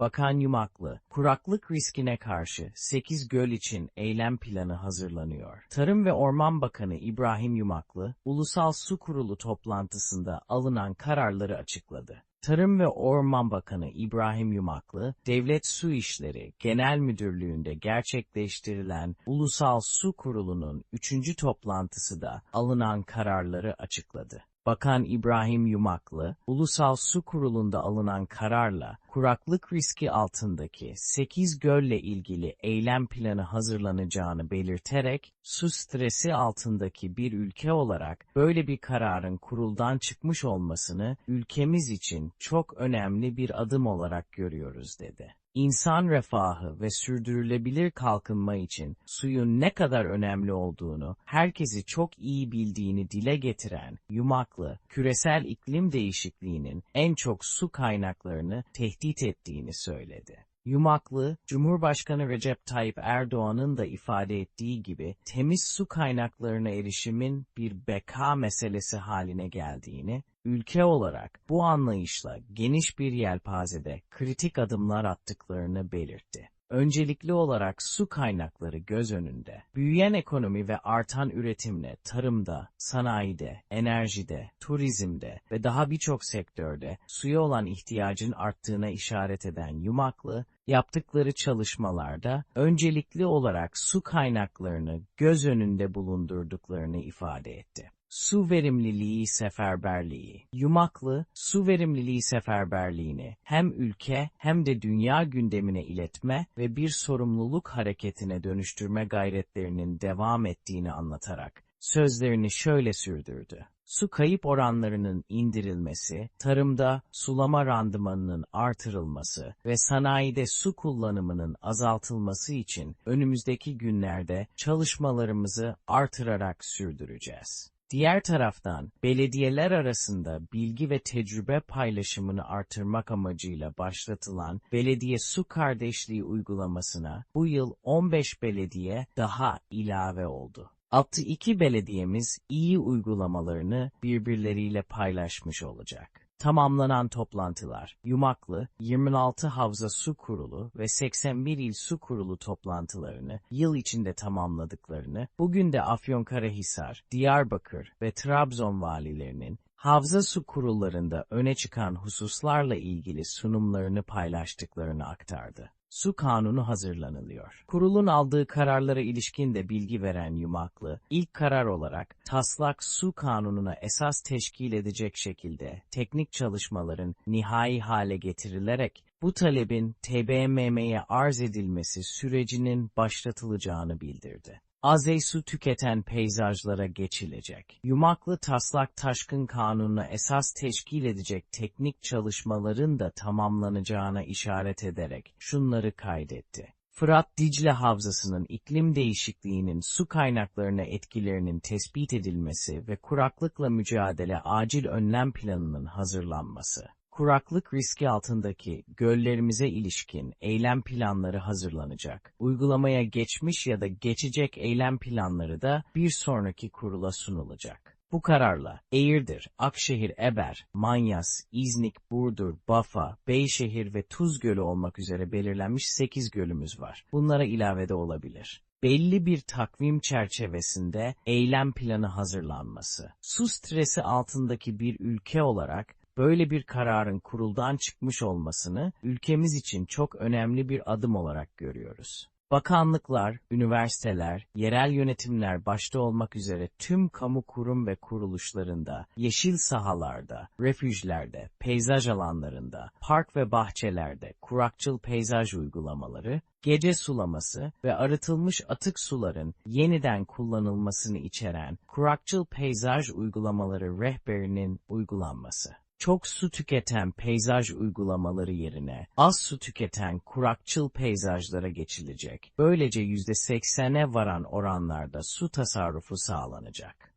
Bakan Yumaklı, kuraklık riskine karşı 8 göl için eylem planı hazırlanıyor. Tarım ve Orman Bakanı İbrahim Yumaklı, Ulusal Su Kurulu toplantısında alınan kararları açıkladı. Tarım ve Orman Bakanı İbrahim Yumaklı, Devlet Su İşleri Genel Müdürlüğü'nde gerçekleştirilen Ulusal Su Kurulu'nun 3. toplantısı da alınan kararları açıkladı. Bakan İbrahim Yumaklı, Ulusal Su Kurulu'nda alınan kararla kuraklık riski altındaki 8 gölle ilgili eylem planı hazırlanacağını belirterek, su stresi altındaki bir ülke olarak böyle bir kararın kuruldan çıkmış olmasını ülkemiz için çok önemli bir adım olarak görüyoruz dedi. İnsan refahı ve sürdürülebilir kalkınma için suyun ne kadar önemli olduğunu herkesi çok iyi bildiğini dile getiren Yumaklı, küresel iklim değişikliğinin en çok su kaynaklarını tehdit ettiğini söyledi. Yumaklı, Cumhurbaşkanı Recep Tayyip Erdoğan'ın da ifade ettiği gibi temiz su kaynaklarına erişimin bir beka meselesi haline geldiğini, ülke olarak bu anlayışla geniş bir yelpazede kritik adımlar attıklarını belirtti. Öncelikli olarak su kaynakları göz önünde. Büyüyen ekonomi ve artan üretimle tarımda, sanayide, enerjide, turizmde ve daha birçok sektörde suya olan ihtiyacın arttığına işaret eden Yumaklı, yaptıkları çalışmalarda öncelikli olarak su kaynaklarını göz önünde bulundurduklarını ifade etti. Su verimliliği seferberliği, yumaklı su verimliliği seferberliğini hem ülke hem de dünya gündemine iletme ve bir sorumluluk hareketine dönüştürme gayretlerinin devam ettiğini anlatarak sözlerini şöyle sürdürdü. Su kayıp oranlarının indirilmesi, tarımda sulama randımanının artırılması ve sanayide su kullanımının azaltılması için önümüzdeki günlerde çalışmalarımızı artırarak sürdüreceğiz. Diğer taraftan, belediyeler arasında bilgi ve tecrübe paylaşımını artırmak amacıyla başlatılan Belediye Su Kardeşliği uygulamasına bu yıl 15 belediye daha ilave oldu. 62 belediyemiz iyi uygulamalarını birbirleriyle paylaşmış olacak. Tamamlanan toplantılar, Yumaklı, 26 Havza Su Kurulu ve 81 İl Su Kurulu toplantılarını yıl içinde tamamladıklarını, bugün de Afyonkarahisar, Diyarbakır ve Trabzon valilerinin havza su kurullarında öne çıkan hususlarla ilgili sunumlarını paylaştıklarını aktardı. Su kanunu hazırlanılıyor. Kurulun aldığı kararlara ilişkin de bilgi veren Yumaklı, ilk karar olarak taslak su kanununa esas teşkil edecek şekilde teknik çalışmaların nihai hale getirilerek bu talebin TBMM'ye arz edilmesi sürecinin başlatılacağını bildirdi. Azey su tüketen peyzajlara geçilecek. Yumaklı taslak taşkın kanununa esas teşkil edecek teknik çalışmaların da tamamlanacağına işaret ederek şunları kaydetti. Fırat Dicle Havzası'nın iklim değişikliğinin su kaynaklarına etkilerinin tespit edilmesi ve kuraklıkla mücadele acil önlem planının hazırlanması kuraklık riski altındaki göllerimize ilişkin eylem planları hazırlanacak. Uygulamaya geçmiş ya da geçecek eylem planları da bir sonraki kurula sunulacak. Bu kararla Eğirdir, Akşehir, Eber, Manyas, İznik, Burdur, Bafa, Beyşehir ve Tuz Gölü olmak üzere belirlenmiş 8 gölümüz var. Bunlara ilavede olabilir belli bir takvim çerçevesinde eylem planı hazırlanması. Su stresi altındaki bir ülke olarak böyle bir kararın kuruldan çıkmış olmasını ülkemiz için çok önemli bir adım olarak görüyoruz. Bakanlıklar, üniversiteler, yerel yönetimler başta olmak üzere tüm kamu kurum ve kuruluşlarında, yeşil sahalarda, refüjlerde, peyzaj alanlarında, park ve bahçelerde kurakçıl peyzaj uygulamaları, gece sulaması ve arıtılmış atık suların yeniden kullanılmasını içeren kurakçıl peyzaj uygulamaları rehberinin uygulanması çok su tüketen peyzaj uygulamaları yerine az su tüketen kurakçıl peyzajlara geçilecek. Böylece %80'e varan oranlarda su tasarrufu sağlanacak.